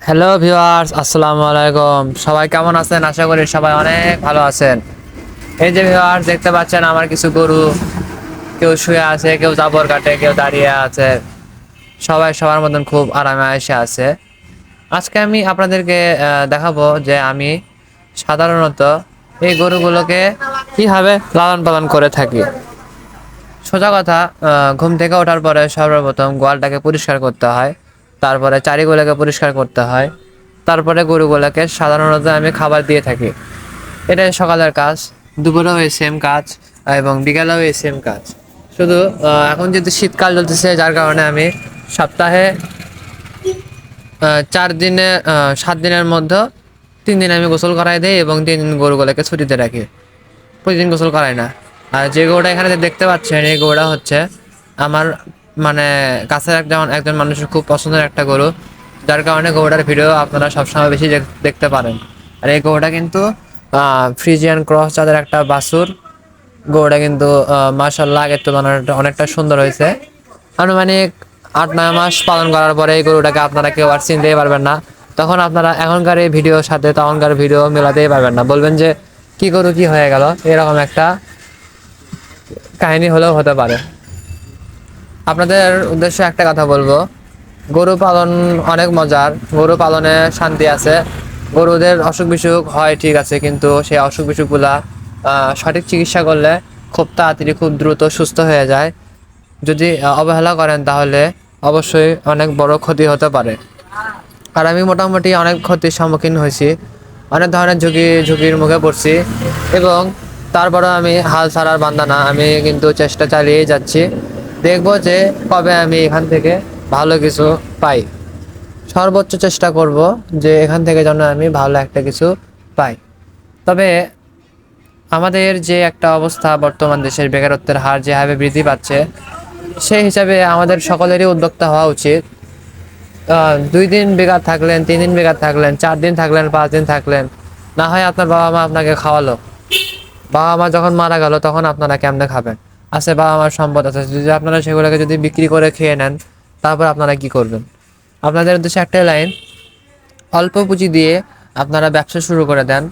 Hello viewers আসসালামু আলাইকুম সবাই কেমন আছেন? আশা করি সবাই অনেক ভালো আছেন। এই যে ভিউয়ার্স দেখতে পাচ্ছেন আমার কিছু গরু। কেউ শুয়ে আছে, কেউ জাবর কাটে, কেউ দাঁড়িয়ে আছে। সবাই সবার মতন খুব আরামে এসে আছে। আজকে আমি আপনাদেরকে দেখাবো যে আমি সাধারণত এই গরুগুলোকে কীভাবে লালন পালন করে থাকি। সোজা কথা ঘুম থেকে ওঠার পরে সর্বপ্রথম গোয়ালটাকে পরিষ্কার করতে হয়। তারপরে চারিগুলোকে পরিষ্কার করতে হয়। তারপরে গরুগুলোকে সাধারণত আমি খাবার দিয়ে থাকি। এটাই সকালের কাজ, দুপুরেও এই সেম কাজ, এবং বিকালেও এই সেম কাজ। শুধু এখন যেহেতু শীতকাল চলতেছে, যার কারণে আমি সপ্তাহে চার দিনে সাত দিনের মধ্যে তিন দিন আমি গোসল করাই দিই এবং তিন দিন গরুগুলোকে ছুটিতে রাখি। প্রতিদিন গোসল করাই না। আর যে গরুটা এখানে দেখতে পাচ্ছেন, এই গরুটা হচ্ছে আমার মানে এক- যেমন একজন মানুষের খুব পছন্দের একটা গরু, যার কারণে গরুটার ভিডিও আপনারা সবসময় বেশি দেখতে পারেন। আর এই গরুটা কিন্তু ফ্রিজিয়ান ক্রস জাতের একটা বাছুর। গরুটা কিন্তু মার্শাল্লাহ আগের তুলনায় অনেকটা সুন্দর হয়েছে। আনুমানিক আট, নয় মাস পালন করার পরে এই গরুটাকে আপনারা কেউ আর চিনতেই পারবেন না। তখন আপনারা এখনকার এই ভিডিওর সাথে তখনকার ভিডিও মেলাতেই পারবেন না। বলবেন যে, কি গরু কি হয়ে গেল? এরকম একটা কাহিনী হলেও হতে পারে। আপনাদের উদ্দেশ্যে একটা কথা বলব। গরু পালন অনেক মজার। গরু পালনে শান্তি আছে। গরুদের অসুখ বিসুখ হয়, ঠিক আছে, কিন্তু সেই অসুখ বিসুখগুলা সঠিক চিকিৎসা করলে খুব তাড়াতাড়ি খুব দ্রুত সুস্থ হয়ে যায়। যদি অবহেলা করেন তাহলে অবশ্যই অনেক বড় ক্ষতি হতে পারে। আর আমি মোটামুটি অনেক ক্ষতির সম্মুখীন হয়েছি। অনেক ধরনের ঝুঁকি, ঝুঁকির মুখে পড়ছি এবং তারপরে আমি হাল ছাড়ার বান্দা না। আমি কিন্তু চেষ্টা চালিয়ে যাচ্ছি। দেখব যে কবে আমি এখান থেকে ভালো কিছু পাই। সর্বোচ্চ চেষ্টা করব যে এখান থেকে যেন আমি ভালো একটা কিছু পাই। তবে আমাদের যে একটা অবস্থা বর্তমান দেশের বেকারত্বের হার যেভাবে বৃদ্ধি পাচ্ছে, সেই হিসাবে আমাদের সকলেরই উদ্যোক্তা হওয়া উচিত। দুই দিন বেকার থাকলেন, তিন দিন বেকার থাকলেন, চার দিন থাকলেন, পাঁচ দিন থাকলেন, না হয় আপনার বাবা মা আপনাকে খাওয়ালো। বাবা মা যখন মারা গেল, তখন আপনারা কেমনে খাবেন? আছে বা আমার সম্পদ আছে, যদি আপনারা সেগুলোকে যদি বিক্রি করে খেয়ে নেন, তারপর আপনারা কি করবেন? আপনাদের উদ্দেশ্যে একটাই লাইন, অল্প পুঁজি দিয়ে আপনারা ব্যবসা শুরু করে দেন।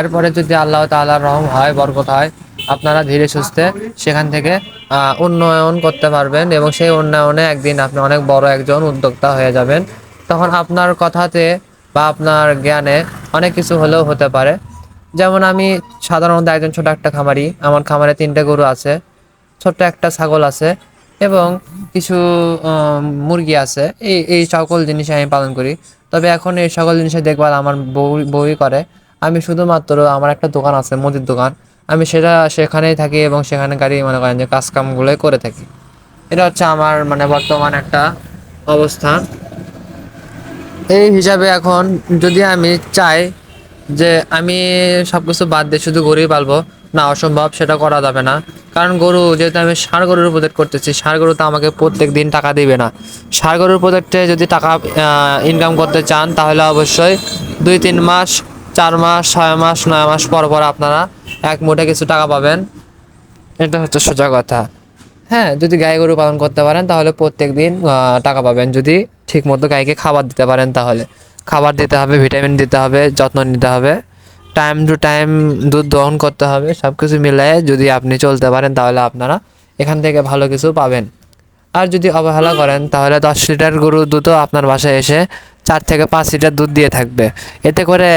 এরপরে যদি আল্লাহ তাআলার রহম হয়, বরকত হয়, আপনারা ধীরে সুস্থে সেখান থেকে উন্নয়ন করতে পারবেন এবং সেই উন্নয়নে একদিন আপনি অনেক বড় একজন উদ্যোক্তা হয়ে যাবেন। তখন আপনার কথাতে বা আপনার জ্ঞানে অনেক কিছু হলেও হতে পারে। যেমন আমি সাধারণত একজন ছোট একটা খামারি, আমার খামারে তিনটে গরু আছে। ছোট্ট একটা ছাগল আছে এবং কিছু মুরগি আছে। এই এই সকল জিনিস আমি পালন করি। তবে এখন এই সকল জিনিসের দেখভাল আমার বউ, বউই করে। আমি শুধুমাত্র আমার একটা দোকান আছে, মুদির দোকান। আমি সেটা, সেখানেই থাকি এবং সেখানে গাড়ি মনে করেন যে কাজকামগুলোই করে থাকি। এটা হচ্ছে আমার মানে বর্তমান একটা অবস্থান। এই হিসাবে এখন যদি আমি চাই যে আমি সব কিছু বাদ দিয়ে শুধু গরুই পালবো না, অসম্ভব, সেটা করা যাবে না। কারণ গরু, যেহেতু আমি ষাঁড় গরুর প্রজেক্ট করতেছি ষাঁড় গরু তো আমাকে প্রত্যেক দিন টাকা দিবে না। ষাঁড় গরুর প্রজেক্টে যদি টাকা ইনকাম করতে চান, তাহলে অবশ্যই দুই, তিন মাস, চার মাস, ছয় মাস, নয় মাস পর পর আপনারা এক মুঠে কিছু টাকা পাবেন। এটা হচ্ছে সোজা কথা। হ্যাঁ যদি গাই গরু পালন করতে পারেন, তাহলে প্রত্যেক দিন টাকা পাবেন। যদি ঠিক মতো গাইকে খাবার দিতে পারেন, তাহলে। খাবার দিতে হবে, ভিটামিন দিতে হবে, যত্ন নিতে হবে। টাইম টু টাইম দুধ দহন করতে হবে সব কিছু মিলিয়ে যদি আপনি চলতে পারেন তাহলে আপনারা এখান থেকে ভালো কিছু পাবেন। আর যদি অবহেলা করেন, তাহলে দশ লিটার গরুর দুধও আপনার বাসায় এসে চার থেকে পাঁচ লিটার দুধ দিয়ে থাকবে। এতে করে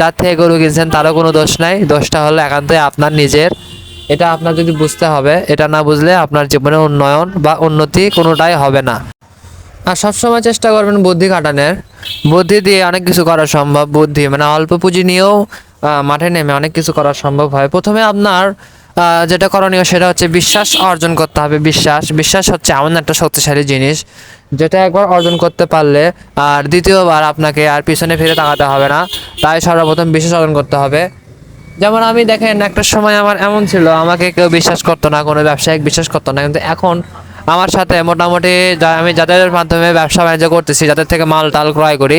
যার থেকে গরু কিনছেন তারও কোনো দোষ নাই। দোষটা হলো একান্তই আপনার নিজের। এটা আপনার যদি বুঝতে হবে, এটা না বুঝলে আপনার জীবনে উন্নয়ন বা উন্নতি কোনোটাই হবে না। আর সবসময় চেষ্টা করবেন বুদ্ধি খাটানোর। বুদ্ধি দিয়ে অনেক কিছু করা সম্ভব, বুদ্ধি মানে অল্প পুঁজি নিয়েও মাঠে নেমে অনেক কিছু করা সম্ভব হয়। প্রথমে আপনার যেটা করণীয় সেটা হচ্ছে বিশ্বাস অর্জন করতে হবে, বিশ্বাস। বিশ্বাস হচ্ছে এমন একটা শক্তিশালী জিনিস যেটা একবার অর্জন করতে পারলে আর দ্বিতীয়বার আপনাকে আর পিছনে ফিরে তাকাতে হবে না। তাই সর্বপ্রথম বিশ্বাস অর্জন করতে হবে। যেমন আমি দেখেন, একটা সময় আমার এমন ছিল, আমাকে কেউ বিশ্বাস করতো না, কোনো ব্যবসায়িক বিশ্বাস করতো না। কিন্তু এখন আমার সাথে মোটামুটি আমি যাদের মাধ্যমে ব্যবসা বাণিজ্য করতেছি, যাদের থেকে মাল টাল ক্রয় করি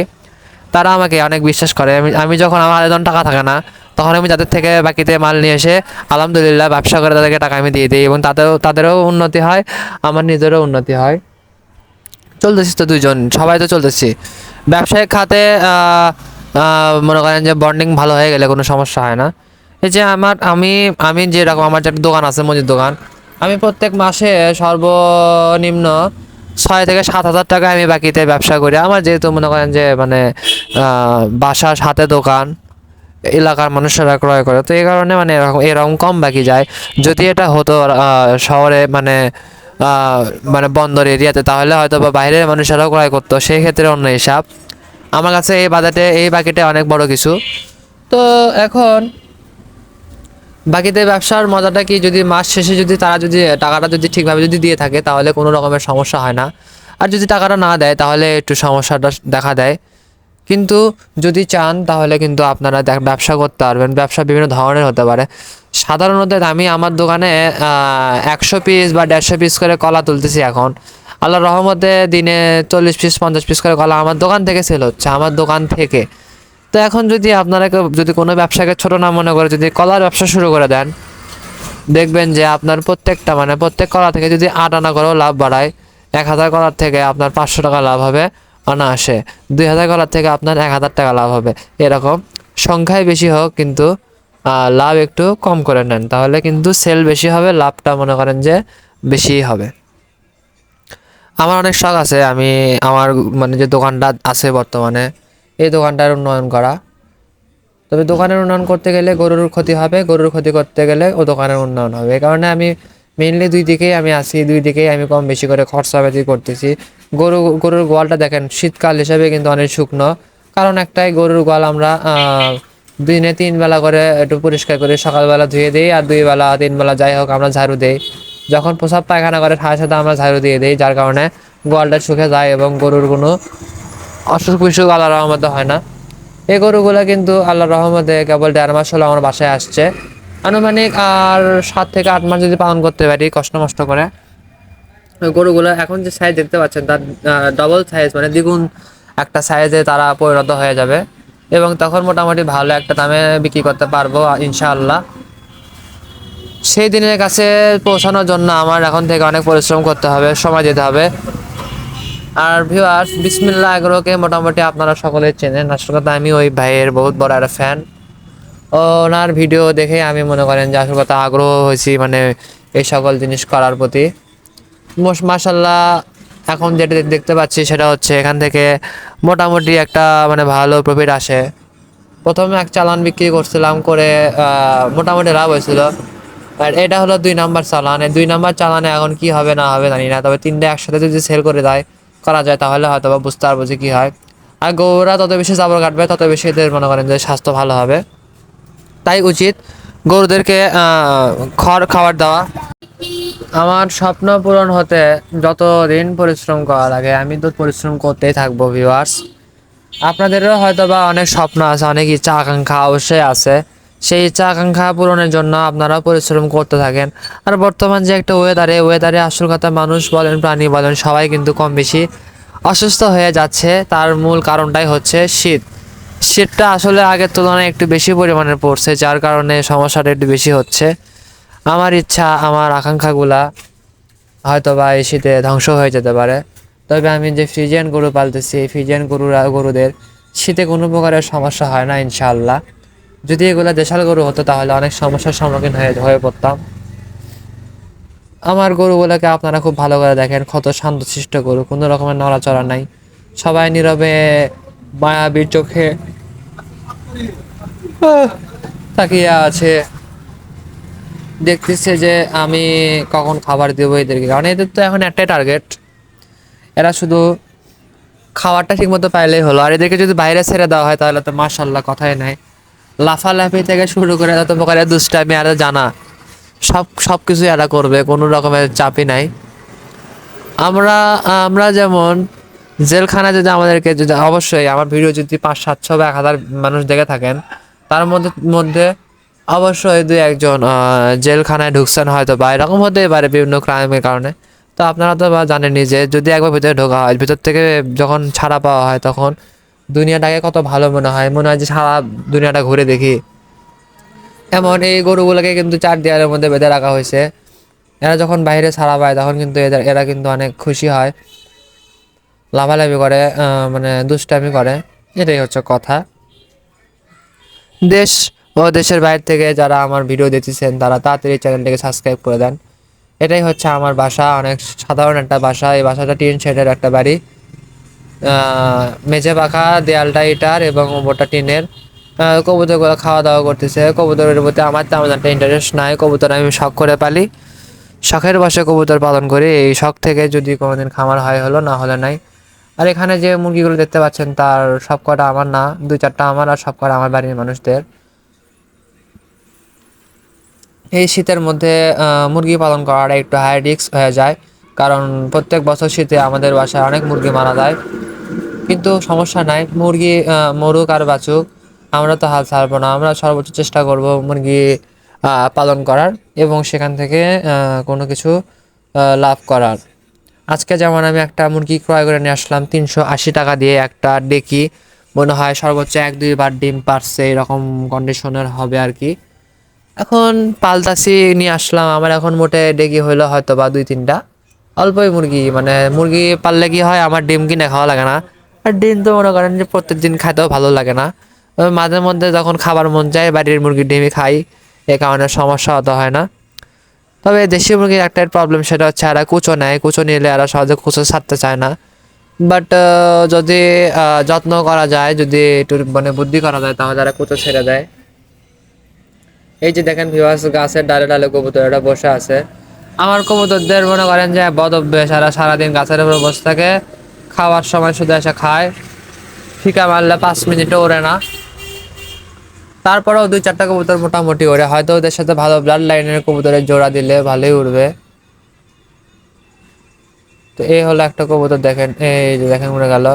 তারা আমাকে অনেক বিশ্বাস করে। আমি আমি যখন আমার আবেদন টাকা থাকে না, তখন আমি তাদের থেকে বাকিতে মাল নিয়ে এসে আলহামদুলিল্লাহ ব্যবসা করে তাদেরকে টাকা আমি দিয়ে দিই এবং তাদেরও তাদেরও উন্নতি হয়, আমার নিজেরও উন্নতি হয়। চলতেছি তো দুজন সবাই তো চলতেছি। ব্যবসায়িক খাতে মনে করেন যে বন্ডিং ভালো হয়ে গেলে কোনো সমস্যা হয় না। এই যে আমার, আমি আমি যেরকম আমার যে একটা দোকান আছে, মুদির দোকান, আমি প্রত্যেক মাসে সর্বনিম্ন ছয় থেকে সাত হাজার টাকা আমি বাকিতে ব্যবসা করি। আমার যেহেতু মনে করেন যে মানে বাসার সাথে দোকান, এলাকার মানুষেরা ক্রয় করে। তো এই কারণে মানে এরকম এরকম কম বাকি যায়। যদি এটা হতো শহরে মানে মানে বন্দর এরিয়াতে, তাহলে হয়তো বা বাইরের মানুষেরাও ক্রয় করতো। সেই ক্ষেত্রে অন্য হিসাব। আমার কাছে এই বাজারতে এই বাকিটা অনেক বড় কিছু। তো এখন বাকিতে ব্যবসার মজাটা কি? যদি মাস শেষে যদি তারা যদি, টাকাটা যদি ঠিকভাবে যদি দিয়ে থাকে, তাহলে কোনো রকমের সমস্যা হয় না। আর যদি টাকাটা না দেয়, তাহলে একটু সমস্যাটা দেখা দেয়। কিন্তু যদি চান, তাহলে কিন্তু আপনারা ব্যবসা করতে পারবেন। ব্যবসা বিভিন্ন ধরনের হতে পারে। সাধারণত আমি আমার দোকানে একশো পিস বা দেড়শো পিস করে কলা তুলতেছি এখন। আল্লাহর রহমতে দিনে চল্লিশ পিস পঞ্চাশ পিস করে কলা আমার দোকান থেকে সেল হচ্ছে, আমার দোকান থেকে। তো এখন যদি আপনারা যদি কোনো ব্যবসাকে ছোট না মনে করে, যদি কলার ব্যবসা শুরু করে দেন, দেখবেন যে আপনার প্রত্যেকটা মানে প্রত্যেক কলা থেকে যদি আট আনা করেও লাভ বাড়ায়, এক হাজার কলার থেকে আপনার পাঁচশো টাকা লাভ হবে। অনায়াসে দুই হাজার কলার থেকে আপনার এক হাজার টাকা লাভ হবে। এরকম সংখ্যায় বেশি হোক কিন্তু লাভ একটু কম করে নেন। তাহলে কিন্তু সেল বেশি হবে, লাভটা মনে করেন যে বেশিই হবে। আমার অনেক শখ আছে। আমি, আমার মানে যে দোকানটা আছে বর্তমানে, এই দোকানটার উন্নয়ন করা। তবে দোকানের উন্নয়ন করতে গেলে গরুর ক্ষতি হবে। গরুর ক্ষতি করতে গেলে ও দোকানের উন্নয়ন হবে। এই কারণে আমি মেইনলি দুই দিকেই আমি আসি দুই দিকেই আমি কম বেশি করে খরচাপাতি করতেছি। গরু, গরুর গোয়ালটা দেখেন, শীতকাল হিসাবে কিন্তু অনেক শুকনো। কারণ একটাই গরুর গোয়াল আমরা দিনে তিন বেলা করে একটু পরিষ্কার করে সকালবেলা ধুয়ে দিই আর দুই বেলা, তিন বেলা যাই হোক আমরা ঝাড়ু দিই। যখন প্রসাব পায়খানা করে সাথে সাথে আমরা ঝাড়ু দিয়ে দিই, যার কারণে গোয়ালটা শুকে যায় এবং গরুর কোনো অসুখ বিসুখ আল্লাহর রহমতে হয় না। এই গরুগুলো কিন্তু আল্লাহর রহমতে কেবল দেড় মাস হলো আমার বাসায় আসছে। আনুমানিক আর সাত থেকে আট মাস যদি পালন করতে পারি, কষ্ট মষ্ট করে। গরুগুলো এখন যে সাইজ দেখতে পাচ্ছেন, তার ডবল সাইজ মানে দ্বিগুণ একটা সাইজে তারা পরিণত হয়ে যাবে। এবং তখন মোটামুটি ভালো একটা দামে বিক্রি করতে পারব, ইনশাআল্লাহ। সেই দিনের কাছে পৌঁছানোর জন্য আমার এখন থেকে অনেক পরিশ্রম করতে হবে, সময় দিতে হবে। আর ভিউয়ার্স বিসমিল্লাহ এগুলোকে মোটামুটি আপনারা সকলে চেনেন। আসল কথা আমি ওই ভাইয়ের বহুত বড় একটা ফ্যান ওনার ভিডিও দেখে আমি মনে করেন যে আসল কথা আগ্রহ হয়েছি মানে এই সকল জিনিস করার প্রতি। মাসাল্লাহ এখন যেটা দেখতে পাচ্ছি সেটা হচ্ছে এখান থেকে মোটামুটি একটা মানে ভালো প্রফিট আসে। প্রথমে এক চালান বিক্রি করছিলাম করে মোটামুটি লাভ হয়েছিল। আর এটা হলো দুই নাম্বার চালান। দুই নাম্বার চালানে এখন কি হবে না হবে জানি না, তবে তিনটে একসাথে যদি সেল করে দেয়, করা যায় তাহলে হয়তো বা বুঝতে পারব যে কি হয়। আর গরুরা তত বেশি জাবর কাটবে, তত বেশি এদের মনে করেন যে স্বাস্থ্য ভালো হবে। তাই উচিত গরুদেরকে খড় খাবার দেওয়া। আমার স্বপ্ন পূরণ হতে যত দিন পরিশ্রম করা লাগে, আমি তো পরিশ্রম করতেই থাকব ভিউয়ার্স আপনাদেরও হয়তো বা অনেক স্বপ্ন আছে, অনেক ইচ্ছা আকাঙ্ক্ষা অবশ্যই আছে। সেই ইচ্ছা আকাঙ্ক্ষা পূরণের জন্য আপনারাও পরিশ্রম করতে থাকেন। আর বর্তমান যে একটা ওয়েদারে ওয়েদারে আসল কথা মানুষ বলেন, প্রাণী বলেন, সবাই কিন্তু কম বেশি অসুস্থ হয়ে যাচ্ছে। তার মূল কারণটাই হচ্ছে শীত। শীতটা আসলে আগের তুলনায় একটু বেশি পরিমাণে পড়ছে, যার কারণে সমস্যাটা একটু বেশি হচ্ছে। আমার ইচ্ছা, আমার আকাঙ্ক্ষাগুলা হয়তো বা এই শীতে ধ্বংস হয়ে যেতে পারে। তবে আমি যে ফ্রিজিয়ান গরু পালতেছি, এই ফ্রিজিয়ান গরুরা, গরুদের শীতে কোনো প্রকারের সমস্যা হয় না, ইনশাআল্লাহ। যদি এগুলো দেশাল গরু হতো, তাহলে অনেক সমস্যার সম্মুখীন হয়ে হয়ে পড়তাম। আমার গরুগুলোকে আপনারা খুব ভালো করে দেখেন, কত শান্তশিষ্ট গরু, কোনো রকমের নড়াচড়া নাই। সবাই নীরবে মায়াবীর চোখে। তাকিয়ে আছে। দেখতেছে যে আমি কখন খাবার দেবো এদেরকে। কারণ এদের তো এখন একটাই টার্গেট এরা শুধু খাবারটা ঠিকমতো পাইলেই হলো। আর এদেরকে যদি বাইরে ছেড়ে দেওয়া হয়, তাহলে তো মার্শাল্লাহ কথাই নাই। লাফালাফি থেকে শুরু করে যত প্রকারের দুষ্টামি, আর জানা। সব সব কিছুই এরা করবে, কোনো রকমের চাপই নাই। আমরা আমরা যেমন জেলখানা যদি আমাদেরকে যদি অবশ্যই আমার ভিডিও যদি পাঁচ সাতশো বা এক হাজার মানুষ দেখে থাকেন, তার মধ্যে মধ্যে অবশ্যই দুই একজন জেলখানায় ঢুকছেন হয়তো বা, এরকম হতেই পারে বিভিন্ন ক্রাইমের কারণে। তো আপনারা তো জানেনই যে যদি একবার ভিতরে ঢোকা হয়, ভিতর থেকে যখন ছাড়া পাওয়া হয় তখন দুনিয়াটাকে কত ভালো মনে হয়। মনে হয় যে সারা দুনিয়াটা ঘুরে দেখি। এমন এই গরুগুলোকে কিন্তু চার দেয়ালের মধ্যে বেঁধে রাখা হয়েছে। এরা যখন বাইরে ছাড়া পায় তখন কিন্তু এরা কিন্তু অনেক খুশি হয়। লাভালাভি করে মানে দুষ্টামি করে। এটাই হচ্ছে কথা। দেশ ও দেশের বাইরে থেকে যারা আমার ভিডিও দেখতেছেন, তারা তাড়াতাড়ি চ্যানেলটিকে সাবস্ক্রাইব করে দেন। এটাই হচ্ছে আমার বাসা। অনেক সাধারণ একটা বাসা। এই বাসাটা টিন শেডের একটা বাড়ি। মেঝে পাখা, দেয়ালটা ইটার এবং ওপরটা টিনের। কবুতরগুলো খাওয়া দাওয়া করতেছে। কবুতরের প্রতি আমার তেমন একটা ইন্টারেস্ট নাই। কবুতর আমি শখ করে পালি। শখের বসে কবুতর পালন করি। এই শখ থেকে যদি কোনোদিন খামার হয় হলো, না হলে নাই। আর এখানে যে মুরগিগুলো দেখতে পাচ্ছেন, তার সব কটা আমার না, দুই চারটা আমার আর সব কটা আমার বাড়ির মানুষদের। এই শীতের মধ্যে মুরগি পালন করাটা একটু হাই রিস্ক হয়ে যায়, কারণ প্রত্যেক বছর শীতে আমাদের বাসায় অনেক মুরগি মারা যায়। কিন্তু সমস্যা নাই, মুরগি মরুক আর বাঁচুক, আমরা তো হাল ছাড়বো না, আমরা সর্বোচ্চ চেষ্টা করব মুরগি পালন করার এবং সেখান থেকে কোনো কিছু লাভ করার। আজকে যেমন আমি একটা মুরগি ক্রয় করে নিয়ে আসলাম, তিনশো আশি টাকা দিয়ে একটা ডেকি। মনে হয় সর্বোচ্চ এক দুইবার ডিম পারছে, এরকম কন্ডিশনের হবে আর কি। এখন পালতাসি নিয়ে আসলাম, আমার এখন মোটে ডেকি হইল হয়তো বা দুই তিনটা। অল্পই মুরগি মানে মুরগি পাললে কি হয়, আমার ডিম কিনে খাওয়া লাগে না। আর ডিম তো মনে করেন যে প্রত্যেক দিন খাইতেও ভালো লাগে না। মাঝে মধ্যে যখন খাবার মন যায়, বাড়ির মুরগির ডিমই খাই, এ কারণে সমস্যা হতে হয় না। তবে দেশি মুরগির একটা প্রবলেম সেটা হচ্ছে এরা কুচো নেয়। কুচো নিলে এরা সহজে কুচো ছাড়তে চায় না। বাট যদি যত্ন করা যায়, যদি একটু মানে বুদ্ধি করা যায়, তাহলে এরা কুচো ছেড়ে দেয়। এই যে দেখেন ভিউয়ার্স গাছের ডালে ডালে কবুতরটা বসে আছে। আমার কবুতরদের মনে করেন যে বদ অভ্যেস, এরা সারাদিন গাছের উপরে বসে থাকে, খাওয়ার সময় শুধু এসে খায়। ফিকা মারলে পাঁচ মিনিটও ওড়ে না। তারপরেও দুই চারটা কবুতর মোটামুটি ওড়ে। হয়তো ওদের সাথে ভালো ব্লাড লাইনের কবুতরের জোড়া দিলে ভালোই উড়বে। তো এই হলো একটা কবুতর দেখেন, এই যে দেখেন উড়ে গেল।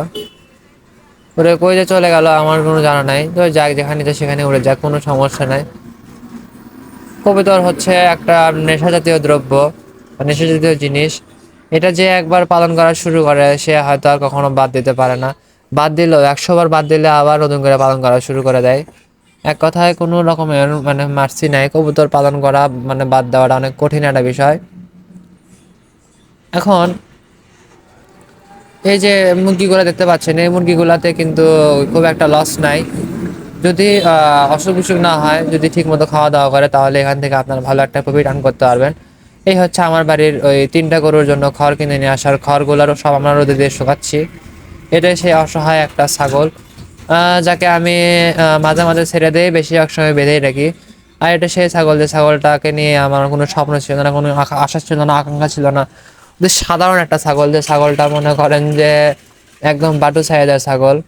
উড়ে কই যে চলে গেল আমার কোনো জানা নাই। তো যাক, যেখানে যা সেখানে উড়ে যাক, কোনো সমস্যা নাই। কবুতর হচ্ছে একটা নেশা জাতীয় দ্রব্য নেশা জাতীয় জিনিস। এটা যে একবার পালন করা শুরু করে, সে হয়তো আর কখনো বাদ দিতে পারে না। বাদ দিলেও, একশো বার বাদ দিলে আবার নতুন করে পালন করা শুরু করে দেয়। এক কথায় কোনো রকমের মানে মার্সি নাই, কবুতর পালন করা মানে বাদ দেওয়াটা অনেক কঠিন একটা বিষয়। এখন এই যে মুরগিগুলো দেখতে পাচ্ছেন, এই মুরগিগুলাতে কিন্তু খুব একটা লস নাই। যদি অসুখ বিসুখ না হয়, যদি ঠিক মতো খাওয়া দাওয়া করে, তাহলে এখান থেকে আপনার ভালো একটা প্রফিট আর্ন করতে পারবেন। এই হচ্ছে আমার বাড়ির ওই তিনটা গরুর জন্য খড় কিনে নিয়ে আসার খড়গুলোরও সব আমরা রোদে দিয়ে শুকাচ্ছি। এটাই সেই অসহায় একটা ছাগল। যাকে আমি মাঝে মাঝে ছেড়ে দিই, বেশিরভাগ সময় বেঁধেই রাখি আর এটা সেই ছাগল, যে ছাগলটাকে নিয়ে আমার কোনো স্বপ্ন ছিল না, কোনো আশা- ছিল না, আকাঙ্ক্ষা ছিল না। সাধারণ একটা ছাগল, যে ছাগলটা মনে করেন যে একদম বাটু সাইজের ছাগল।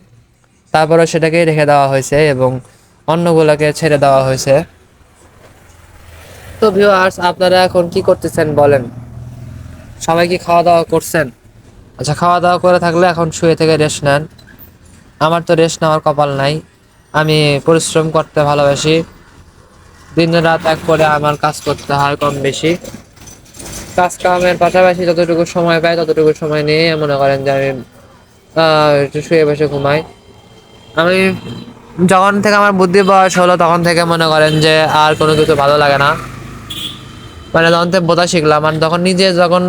তারপরে সেটাকেই রেখে দেওয়া হয়েছে এবং অন্যগুলোকে ছেড়ে দেওয়া হয়েছে। তো ভিউয়ার্স আপনারা এখন কি করতেছেন বলেন? সবাই কি খাওয়া দাওয়া করছেন? আচ্ছা খাওয়া দাওয়া করে থাকলে এখন শুয়ে থেকে রেস্ট নেন। আমার তো রেস্ট নেওয়ার কপাল নাই। আমি পরিশ্রম করতে ভালোবাসি। দিন রাত এক করে আমার কাজ করতে হয় কম বেশি। কাজ কামের পাশাপাশি যতটুকু সময় পাই ততটুকু সময় নিয়ে মনে করেন যে আমি একটু শুয়ে বসে ঘুমাই। আমি যখন থেকে আমার বুদ্ধি বয়স হলো তখন থেকে মনে করেন যে আর কোনো কিছু ভালো লাগে না। মানে যখন থেকে বোঝা শিখলাম, আর যখন নিজে যখন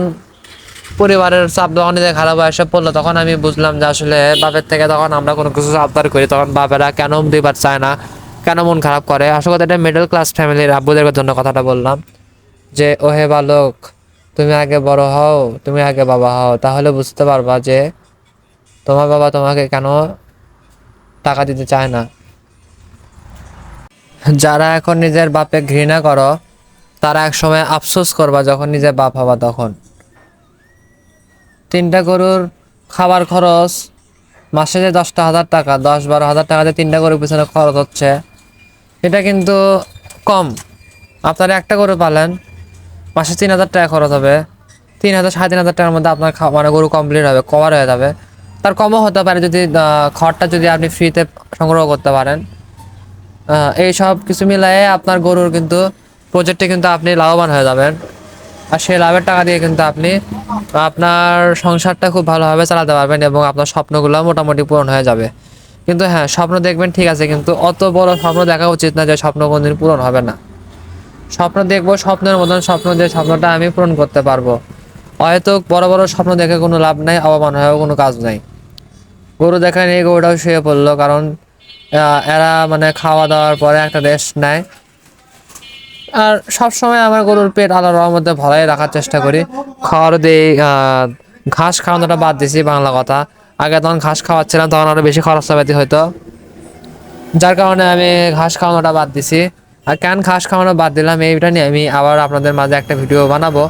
পরিবারের চাপ যখন নিজে খারাপ বয়সে পড়ল, তখন আমি বুঝলাম যে আসলে বাপের থেকে তখন আমরা কোনো কিছু আবদার করি, তখন বাপেরা কেন দিবার চায় না, কেন মন খারাপ করে? আসলে কথা এটা মিডল ক্লাস ফ্যামিলির আব্বুদের জন্য কথাটা বললাম যে, ওহে বালক, তুমি আগে বড় হও, তুমি আগে বাবা হও, তাহলে বুঝতে পারবা যে তোমার বাবা তোমাকে কেন টাকা দিতে চায় না। যারা এখন নিজের বাপে ঘৃণা করো, তারা এক সময় আফসোস করবা যখন নিজের বাপ হবা তখন। তিনটা গরুর খাবার খরচ মাসে যে দশটা হাজার টাকা, দশ বারো হাজার টাকাতে তিনটা গরুর পিছনে খরচ হচ্ছে, এটা কিন্তু কম। আপনারা একটা গরু পালেন, মাসে তিন হাজার টাকা খরচ হবে। তিন হাজার, সাড়ে তিন হাজার টাকার মধ্যে আপনার মানে গরু কমপ্লিট হবে কভার হয়ে যাবে। তার কমও হতে পারে যদি খড়টা যদি আপনি ফ্রিতে সংগ্রহ করতে পারেন। এই সব কিছু মিলাই আপনার গরুর কিন্তু প্রজেক্টে কিন্তু আপনি লাভবান হয়ে যাবেন। আর সেই লাভের টাকা দিয়ে কিন্তু আপনি আপনার সংসারটা খুব ভালোভাবে চালাতে পারবেন এবং আপনার স্বপ্নগুলো মোটামুটি পূরণ হয়ে যাবে। কিন্তু হ্যাঁ স্বপ্ন দেখবেন, ঠিক আছে, কিন্তু অত বড় স্বপ্ন দেখা উচিত না যে স্বপ্ন কোনদিন পূরণ হবে না। স্বপ্ন দেখব, স্বপ্নের মতন স্বপ্ন যে স্বপ্নটা আমি পূরণ করতে পারব। হয়তো বড় বড় স্বপ্ন দেখে কোনো লাভ নাই অবমান হয়েও কোনো কাজ নাই। গরু দেখা নিয়ে গরুটাও শুয়ে পড়ল, কারণ এরা মানে খাওয়া দাওয়ার পরে একটা রেস্ট নেয়। আর সবসময় আমার গরুর পেট আল্লাহ রহমতে ভালোই রাখার চেষ্টা করি। খাওয়ার দিই ঘাস খাওয়ানোটা বাদ দিছি বাংলা কথা। আগে তখন ঘাস খাওয়াচ্ছিলাম, তখন আরও বেশি খরচা খরচাপাতি হতো যার কারণে আমি ঘাস খাওয়ানোটা বাদ দিছি। আর কেন ঘাস খাওয়ানো বাদ দিলাম, এইটা নিয়ে আমি আবার আপনাদের মাঝে একটা ভিডিও বানাবো।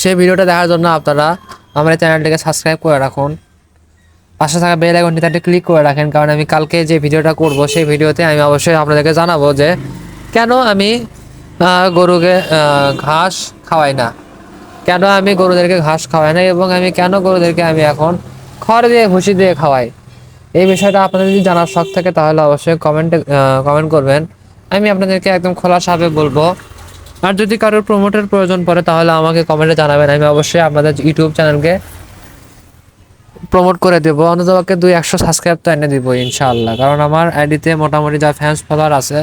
সেই ভিডিওটা দেখার জন্য আপনারা আমার এই চ্যানেলটিকে সাবস্ক্রাইব করে রাখুন। পাশে থাকা বেল আইকনটি ক্লিক করে রাখেন, কারণ আমি কালকে যে ভিডিওটা করব, সেই ভিডিওতে আমি অবশ্যই আপনাদেরকে জানাব যে কেন আমি গরুকে ঘাস খাওয়াই না? কেন আমি গরুদেরকে ঘাস খাওয়াই না এবং আমি কেন গরুদেরকে আমি এখন খড় দিয়ে, ভুসি দিয়ে খাওয়াই? এই বিষয়টা আপনাদের যদি জানার শখ থাকে তাহলে অবশ্যই কমেন্টে কমেন্ট করবেন। আমি আপনাদেরকে একদম খোলাসাভাবে বলব। আর যদি কারোর প্রমোটের প্রয়োজন পড়ে তাহলে আমাকে কমেন্টে জানাবেন। আমি অবশ্যই আপনাদের ইউটিউব চ্যানেলকে প্রমোট করে দেবো। অন্ততপক্ষে দুই একশো সাবস্ক্রাইব তো এনে দিব, ইনশাআল্লাহ। কারণ আমার আইডিতে মোটামুটি যা ফ্যান্স ফলোয়ার আছে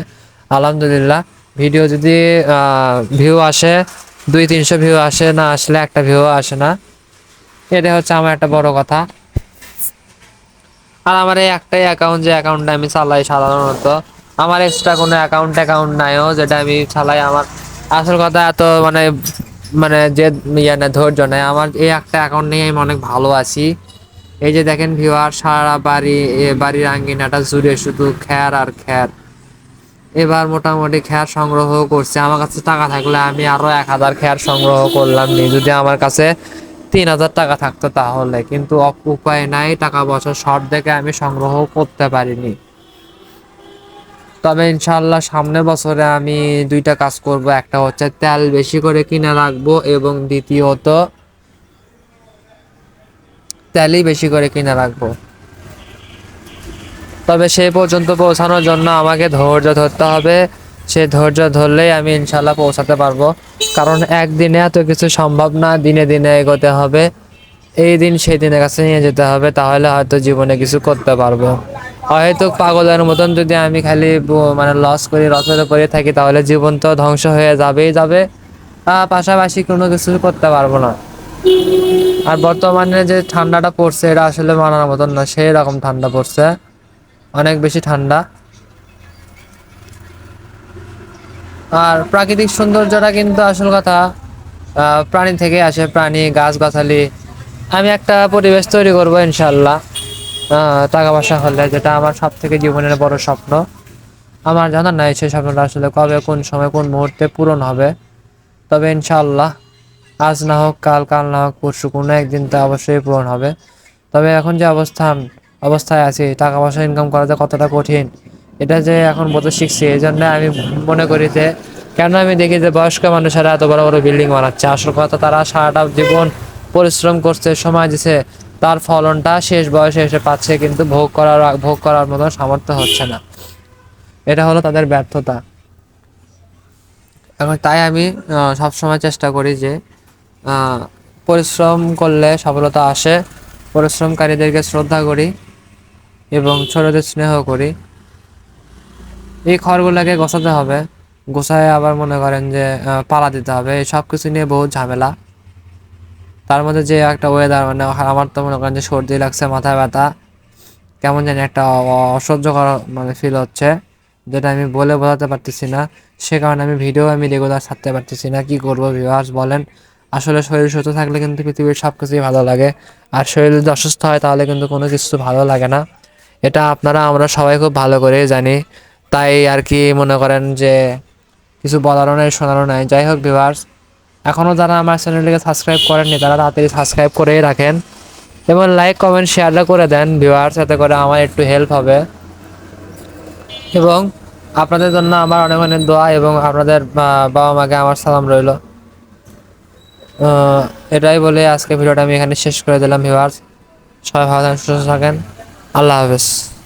আলহামদুলিল্লাহ। ভিডিও যদি ভিউ আসে, দুই তিনশো ভিউ আসে, না আসলে একটা ভিউ আসে না। এটা হচ্ছে আমার একটা বড় কথা। আর আমার এই একটাই অ্যাকাউন্ট যে অ্যাকাউন্টটা আমি চালাই সাধারণত, আমার এক্সট্রা কোনো অ্যাকাউন্ট অ্যাকাউন্ট নাইও, যেটা আমি চালাই আমার আসল কথা এত মানে মানে যে ইয়ে না ধৈর্য নেই। আমার এই একটা অ্যাকাউন্ট নিয়ে আমি অনেক ভালো আছি। এই যে দেখেন ভিউয়ার সারা বাড়ি বাড়ির আঙ্গিনাটা জুড়ে শুধু খ্যার আর খ্যার। এবার মোটামুটি খ্যার সংগ্রহ করছে। আমার কাছে টাকা থাকলে আমি আরও এক হাজার খ্যার সংগ্রহ করলাম নি যদি আমার কাছে তিন হাজার টাকা থাকতো তাহলে। কিন্তু উপায় নাই, টাকা পয়সা শর্ট দেখে আমি সংগ্রহ করতে পারিনি। তবে ইনশাল্লাহ সামনের বছরে আমি দুইটা কাজ করব। একটা হচ্ছে তেল বেশি করে কিনে রাখব এবং দ্বিতীয়ত তেলই বেশি করে কিনে রাখব। তবে সে পর্যন্ত পৌঁছানোর জন্য আমাকে ধৈর্য ধরতে হবে। সে ধৈর্য ধরলেই আমি ইনশাল্লাহ পৌঁছাতে পারব। কারণ একদিনে এত কিছু সম্ভব না, দিনে দিনে এগোতে হবে। এই দিন সেই দিনের কাছে নিয়ে যেতে হবে, তাহলে হয়তো জীবনে কিছু করতে পারব। হয়তো পাগলের মতন যদি আমি খালি মানে লস করি লসের করে থাকি, তাহলে জীবন তো ধ্বংস হয়ে যাবেই যাবে। পাশাপাশি কোনো কিছু করতে পারব না। আর বর্তমানে যে ঠান্ডাটা পড়ছে, এটা আসলে মানার মতন না, সেই রকম ঠান্ডা পড়ছে। অনেক বেশি ঠান্ডা। আর প্রাকৃতিক সৌন্দর্যটা কিন্তু আসল কথা প্রাণী থেকে আসে প্রাণী, গাছগাছালি। আমি একটা পরিবেশ তৈরি করব ইনশাল্লাহ টাকা পয়সা হলে, যেটা আমার সব থেকে জীবনের বড় স্বপ্ন। আমার জানা নাই সেই স্বপ্নটা আসলে কবে, কোন সময়, কোন মুহূর্তে পূরণ হবে। তবে ইনশাল্লাহ আজ না হোক, কাল কাল না হোক, পরশু কোনো একদিন তা অবশ্যই পূরণ হবে। তবে এখন যে অবস্থান অবস্থায় আছি টাকা পয়সা ইনকাম করা যে কতটা কঠিন, এটা যে এখন বোধ শিখছি এই জন্য আমি মনে করি যে, কেন আমি দেখি যে বয়স্ক মানুষেরা এত বড় বড় বিল্ডিং বানাচ্ছে? আসল কথা তারা সারাটা জীবন পরিশ্রম করছে, সময় দিছে, তার ফলনটা শেষ বয়সে এসে পাচ্ছে, কিন্তু ভোগ করার ভোগ করার মতো সামর্থ্য হচ্ছে না। এটা হলো তাদের ব্যর্থতা। এখন তাই আমি সবসময় চেষ্টা করি যে পরিশ্রম করলে সফলতা আসে, পরিশ্রমকারীদেরকে শ্রদ্ধা করি এবং ছোটদের স্নেহ করি। এই খড়গুলোকে গোছাতে হবে। গোছায় আবার মনে করেন যে পালা দিতে হবে। এই সব কিছু নিয়ে বহুত ঝামেলা। তার মধ্যে যে একটা ওয়েদার মানে আমার তো মনে করেন যে সর্দি লাগছে, মাথা ব্যথা, কেমন জানি একটা অসহ্যকর মানে ফিল হচ্ছে, যেটা আমি বলে বোঝাতে পারতেছি না। সে কারণে আমি ভিডিও আমি রেগুলার ছাড়তে পারতেছি না। কি করব ভিউয়ার্স বলেন? আসলে শরীর সুস্থ থাকলে কিন্তু পৃথিবীর সব কিছুই ভালো লাগে। আর শরীর যদি অসুস্থ হয়, তাহলে কিন্তু কোনো কিছু ভালো লাগে না। এটা আপনারা, আমরা সবাই খুব ভালো করেই জানি। তাই আর কি মনে করেন যে কিছু বলারও নাই, শোনারও নাই। যাই হোক ভিভার্স এখনও যারা আমার চ্যানেলটিকে সাবস্ক্রাইব করেননি, তারা তাড়াতাড়ি সাবস্ক্রাইব করেই রাখেন। এবং লাইক কমেন্ট শেয়ারটা করে দেন ভিউয়ার্স এতে করে আমার একটু হেল্প হবে। এবং আপনাদের জন্য আমার অনেক অনেক দোয়া এবং আপনাদের বাবা মাকে আমার সালাম রইল। এটাই বলে আজকে ভিডিওটা আমি এখানে শেষ করে দিলাম ভিউয়ার্স সবাই ভালো থাকেন, সুস্থ থাকেন। আল্লাহ হাফেজ